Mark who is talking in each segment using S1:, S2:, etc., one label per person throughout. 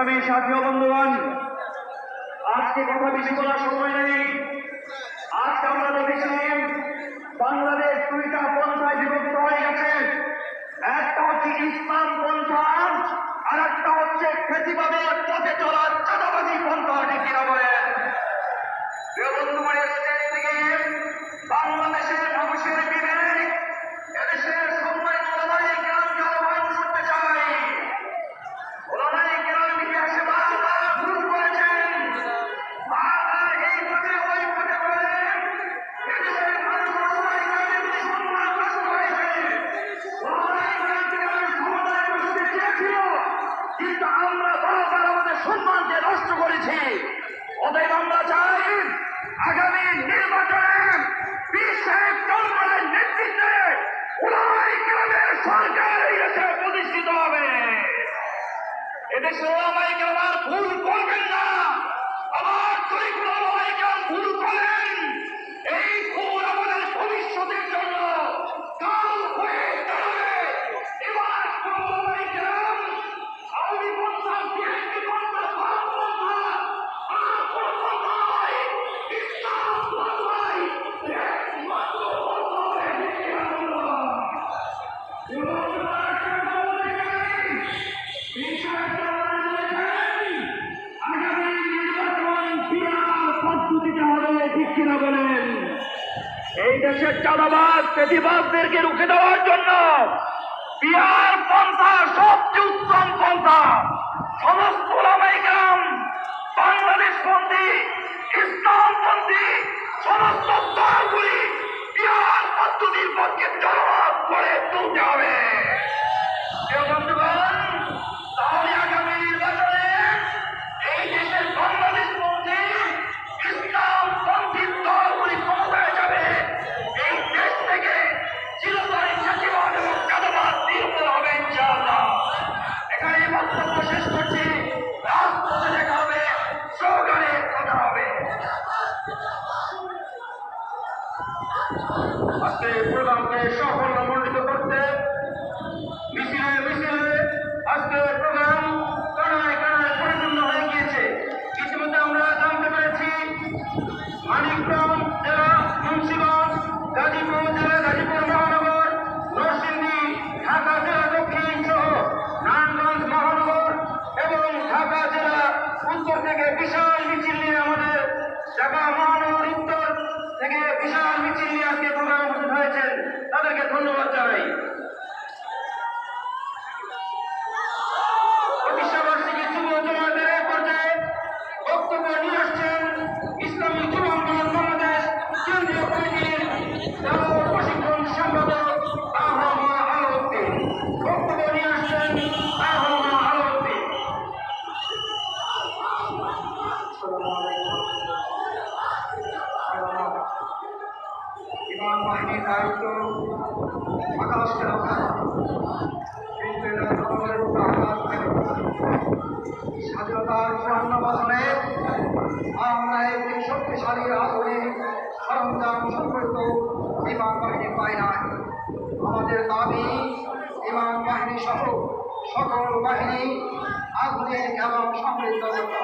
S1: সংগ্রামী সাথী বন্ধুগণ আজকে কথা বেশি বলা इस रोड़ा माई के बार फूल कौन करना এই দেশের চাঁদাবাদ পেটিবাসদেরকে রুখে দেওয়ার জন্য বিহার পন্থা, সবচেয়ে উত্তম পন্থা, সমস্ত রামাইকাম বাংলাদেশ পন্থী ইসলাম পন্থী সমস্ত দলগুলি বিহার পদ্ধতির পক্ষে জনমত করে তুলতে হবে। আজকে প্রোগ্রামকে সফল দায়িত্ব আকাশ স্বাধীনতার চুয়ান্ন বছরে আমরা একটি শক্তিশালী আধুনিক সরঞ্জাম সম্পৃক্ত বিমান বাহিনী পাই নাই। আমাদের দাবি, বিমান বাহিনী সহ সকল বাহিনী আধুনিক এবং সমৃদ্ধ করতে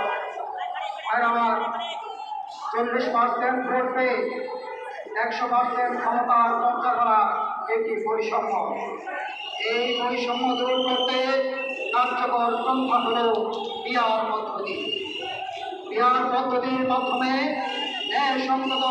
S1: আমার চল্লিশ পার্সেন্ট ভোট পেয়ে একশো পার্সেন্ট ক্ষমতা চর্চা করা একটি বৈষম্য। এই বৈষম্য দূর করতে কার্যকর পন্থা হল বিয়ার পদ্ধতি। বিয়ার পদ্ধতির মাধ্যমে ন্যায়সঙ্গত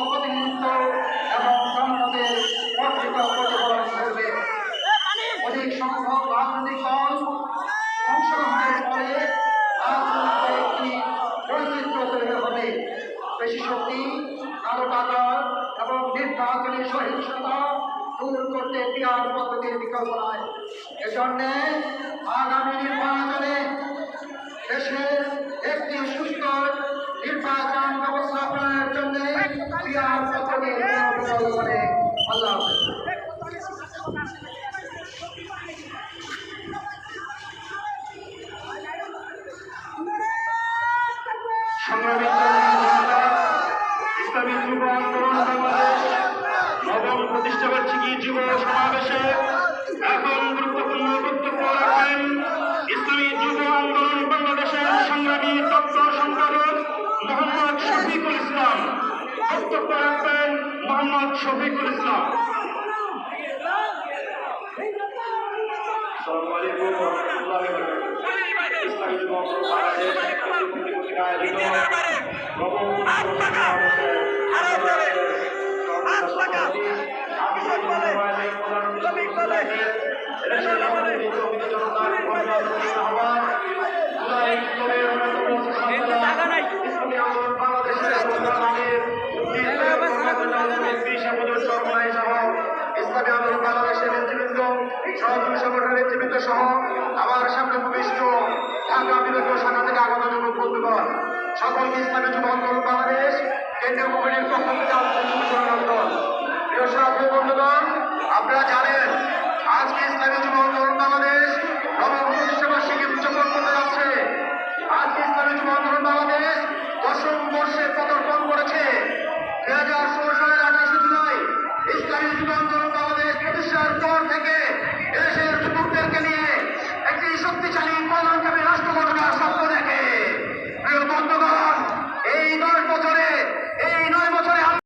S1: নির্বাচনী সহিংসতা দূর করতে ইতিহাস পদ্ধতির বিকল্প নয়। এজন্যে আগামী নির্বাচনে দেশের একটি সুস্থ নির্বাচন ব্যবস্থাপনের জন্য ইতিহাস পদ্ধতির আল্লাহ বক্তব্য রাখবেন মোহাম্মদ শফিকুল ইসলাম। আসসালামু আলাইকুম